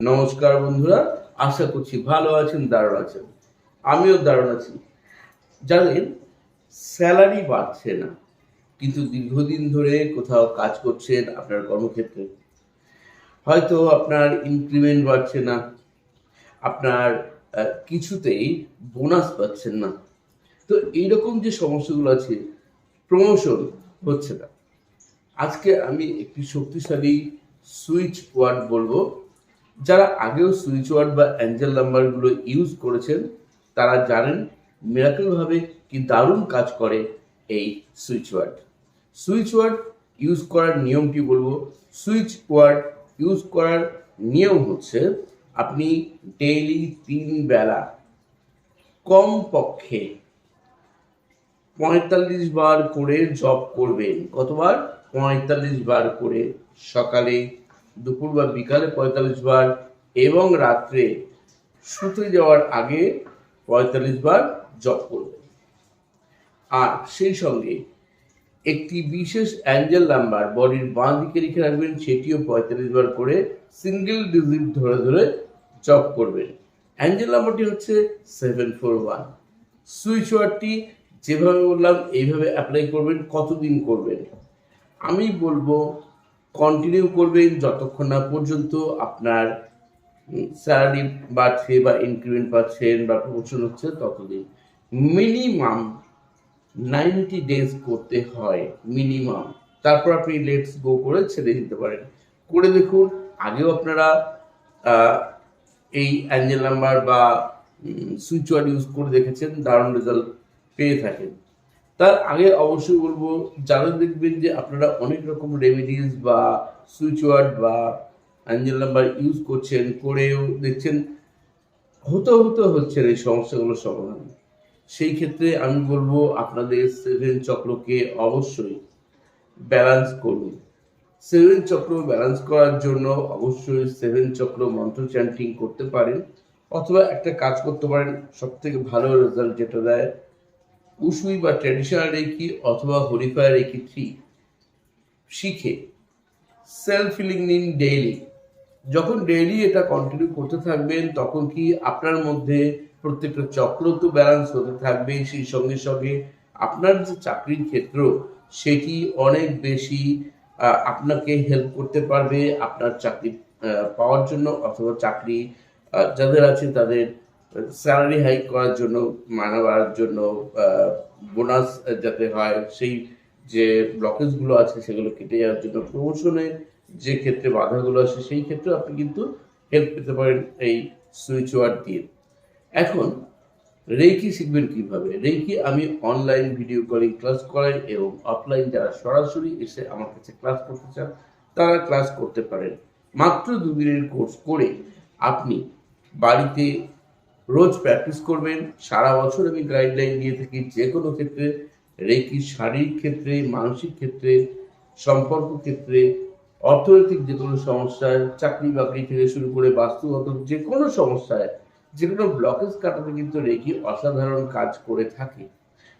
নমস্কার বন্ধুরা, আশা করছি ভালো আছেন, দারুণ আছেন। আমিও দারুণ আছি। যাদের স্যালারি বাড়ছে না, কিন্তু দীর্ঘদিন ধরে কোথাও কাজ করছেন আপনার কর্মক্ষেত্রে। হয়তো আপনার ইনক্রিমেন্ট বাড়ছে না, আপনার কিছুতেই বোনাস পাচ্ছেন না। তো এইরকম যে সমস্যাগুলো আছে প্রমোশন হচ্ছে না। আজকে আমি একটি শক্তিশালী সুইচ ওয়ার্ড বলব। যারা আগেও সুইচ ওয়ার্ড বা অ্যাঞ্জেল নাম্বারগুলো ইউজ করেছেন, তারা জানেন মিরাকেলভাবে কি দারুণ কাজ করে এই switch word. Switch word use করার নিয়মটি বলব। সুইচ ওয়ার্ড ইউজ করার নিয়ম হচ্ছে আপনি ডেইলি তিন বেলা কম পক্ষে পঁয়তাল্লিশ বার করে জব করবেন। কতবার? পঁয়তাল্লিশ বার করে সকালে, দুপুর বা বিকালে পঁয়তাল্লিশ বার এবং রাত্রে শুতে যাওয়ার আগে পঁয়তাল্লিশ বার জব করবেন। আর সেই সঙ্গে একটি বিশেষ অ্যাঞ্জেল নাম্বার বডির বাঁ দিকে রেখে রাখবেন, সেটিও পঁয়তাল্লিশ বার করে সিঙ্গেল ডিজিট ধরে ধরে জব করবেন। অ্যাঞ্জেল নাম্বারটি হচ্ছে সেভেন ফোর ওয়ান। সুইচ ওয়ার্ডটি যেভাবে বললাম, এইভাবে অ্যাপ্লাই করবেন, কতদিন করবেন আমি বলব কন্টিনিউ করবেন যতক্ষণ না পর্যন্ত আপনার স্যালারি বাড়ছে বা ইনক্রিমেন্ট পাচ্ছেন বা প্রমোশন হচ্ছে, ততদিন মিনিমাম নাইনটি ডেজ করতে হয় মিনিমাম তারপর আপনি লেটস গো করে ছেড়ে দিতে পারেন। করে দেখুন, আগেও আপনারা এই অ্যাঞ্জেল নাম্বার বা সুইচ ওয়ার্ড ইউজ করে দেখেছেন, দারুণ রেজাল্ট পেয়ে থাকেন। তার আগে অবশ্যই বলব যারা দেখবেন যে আপনারা অনেক রকম রেমেডিস বা সুইচ ওয়ার্ড বা অ্যাঞ্জেল নাম্বার ইউজ করছেন, করেও দেখছেন, হতে হতে হচ্ছে এই সমস্যাগুলো সমাধান। সেই ক্ষেত্রে আমি বলব আপনাদের সেভেন চক্রকে অবশ্যই ব্যালেন্স করুন। সেভেন চক্র ব্যালেন্স করার জন্য অবশ্যই সেভেন চক্র মন্ত্র চ্যান্টিং করতে পারেন, অথবা একটা কাজ করতে পারেন সব থেকে ভালো রেজাল্ট যেটা দেয় উসুই বা ট্র্যাডিশনাল রেকি অথবা হরিফায়ার রেকি থ্রি শিখে সেলফ ফিলিং নিন ডেইলি যখন ডেইলি এটা কন্টিনিউ করতে থাকবেন, তখন কি আপনার মধ্যে প্রত্যেকটা চক্র তো ব্যালেন্স হতে থাকবে, সেই সঙ্গে সঙ্গে আপনার যে চাকরির ক্ষেত্র, সেটি অনেক বেশি আপনাকে হেল্প করতে পারবে আপনার চাকরি পাওয়ার জন্য অথবা চাকরি যাদের আছে তাদের স্যালারি হাইক করার জন্য, মানা বাড়ার জন্য বোনাস যাতে হয়, সেই যে ব্লকেজগুলো আছে সেগুলো কেটে যাওয়ার জন্য প্রমোশনের যে ক্ষেত্রে বাধাগুলো আছে, সেই ক্ষেত্রে আপনি কিন্তু হেল্প পেতে পারেন এই সুইচ ওয়ার্ড দিয়ে। এখন রেকি শিখবেন কীভাবে? রেকি আমি অনলাইন ভিডিও কলিং ক্লাস করাই এবং অফলাইন যারা সরাসরি এসে আমার কাছে ক্লাস করতে চান, তারা ক্লাস করতে পারেন। মাত্র দুদিনের কোর্স করে আপনি বাড়িতে রোজ প্র্যাকটিস করবেন, সারা বছর আমি গাইডলাইন দিয়ে থাকি যে কোনো ক্ষেত্রে, রেকি, শারীরিক ক্ষেত্রে, মানসিক ক্ষেত্রে, সম্পর্ক ক্ষেত্রে, অর্থনৈতিক যে কোনো সমস্যায়, চাকরি বাকরি থেকে শুরু করে বাস্তুগত যে কোনো সমস্যায়, যে কোনো ব্লকেজ কাটাতে কিন্তু রেকি অসাধারণ কাজ করে থাকে।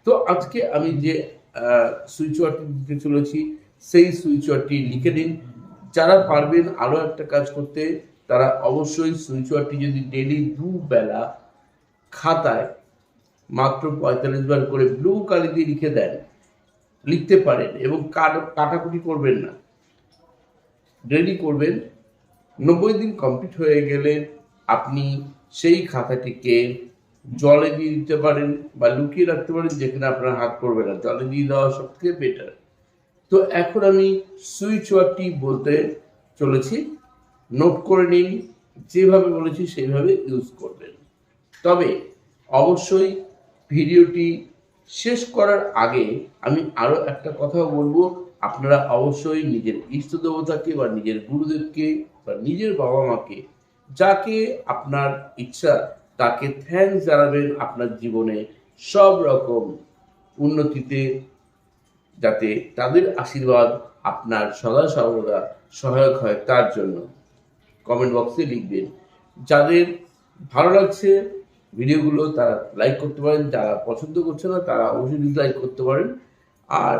তো আজকে আমি যে সুইচ ওয়ার্ডটি দিতে চলেছি, সেই সুইচ ওয়ার্ডটি লিখে দিন যারা পারবেন আরও একটা কাজ করতে তারা অবশ্যই সুইচ ওয়ার্ডটি যদি ডেলি দুবেলা খাতায় মাত্র পঁয়তাল্লিশ বার করে ব্লু কালি দিয়ে লিখে দেন, লিখতে পারেন এবং কাট- কাটাকুটি করবেন না। ডেলি করবেন, নব্বই দিন কমপ্লিট হয়ে গেলে আপনি সেই খাতাটিকে জলে দিয়ে দিতে পারেন বা লুকিয়ে রাখতে পারেন যেখানে আপনার হাত পড়বে না। জলে দিয়ে দেওয়া সব থেকে বেটার তো এখন আমি সুইচ বলতে চলেছি। নোট করে নিন, যেভাবে বলেছি সেইভাবে ইউজ করবেন। তবে অবশ্যই ভিডিওটি শেষ করার আগে আমি আরও একটা কথা বলব। আপনারা অবশ্যই নিজের ইষ্ট দেবতাকে বা নিজের গুরুদেবকে বা নিজের বাবা মাকে যাকে আপনার ইচ্ছা, তাকে থ্যাঙ্কস জানাবেন আপনার জীবনে সব রকম উন্নতিতে, যাতে তাদের আশীর্বাদ আপনার সদা সর্বদা সহায়ক হয় তার জন্য। কমেন্ট বক্সে লিখবেন। যাদের ভালো লাগছে ভিডিওগুলো তারা লাইক করতে পারেন, যারা পছন্দ করছে না তারা অবশ্যই ডিসলাইক করতে পারেন। আর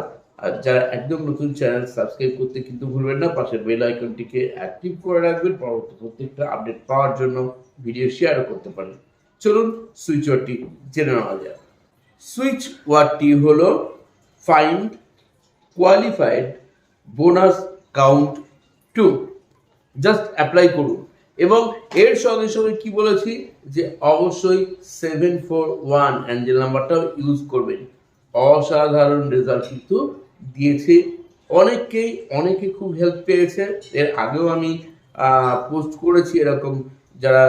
যারা একদম নতুন চ্যানেল সাবস্ক্রাইব করতে কিন্তু ভুলবেন না পাশের বেল আইকনটিকে অ্যাক্টিভ করে রাখবেন, পরবর্তী প্রত্যেকটা আপডেট পাওয়ার জন্য ভিডিও শেয়ারও করতে পারেন। চলুন সুইচ ওয়ার্ডটি জেনে নেওয়া যাক। সুইচ ওয়ার্ডটি হলো find qualified bonus count to just apply করুন। এবং এর সঙ্গে সঙ্গে কি বলেছি যে অবশ্যই সেভেন ফোর ওয়ান অ্যাঞ্জেল নাম্বারটাও ইউজ করবেন। অসাধারণ রেজাল্ট কিন্তু দিয়েছে। অনেককেই, অনেকে খুব হেল্প পেয়েছে। এর আগেও আমি পোস্ট করেছি এরকম যারা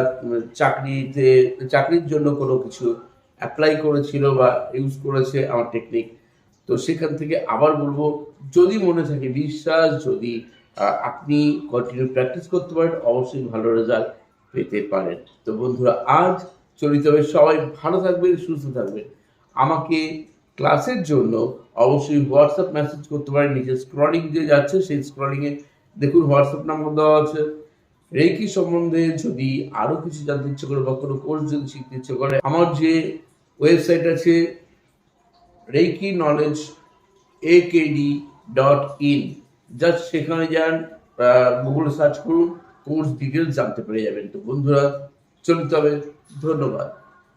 চাকরিতে, চাকরির জন্য কোনো কিছু অ্যাপ্লাই করেছিল বা ইউজ করেছে আমার টেকনিক তো সেখান থেকে আবার বলব, যদি মনে থাকে, বিশ্বাস যদি আপনি কন্টিনিউ প্র্যাকটিস করতে পারেন, অবশ্যই ভালো রেজাল্ট পেতে পারেন। তো বন্ধুরা, আজ চলিত হবে। সবাই ভালো থাকবেন, সুস্থ থাকবেন। আমাকে ক্লাসের জন্য অবশ্যই হোয়াটসঅ্যাপ মেসেজ করতে পারেন। নিজের স্ক্রলিং যে যাচ্ছে, সেই স্ক্রলিংয়ে দেখুন হোয়াটসঅ্যাপ নাম্বার দেওয়া আছে। রেকি সম্বন্ধে যদি আরও কিছু জানতে ইচ্ছে করে বা কোনো কোর্স যদি শিখতে ইচ্ছে করে, আমার যে ওয়েবসাইট আছে reiki knowledge AKD dot in just সেখানে যান গুগল সার্চ করুন কোর্স ডিটেলস জানতে পেরে যাবেন। তো বন্ধুরা চলতে হবে ধন্যবাদ।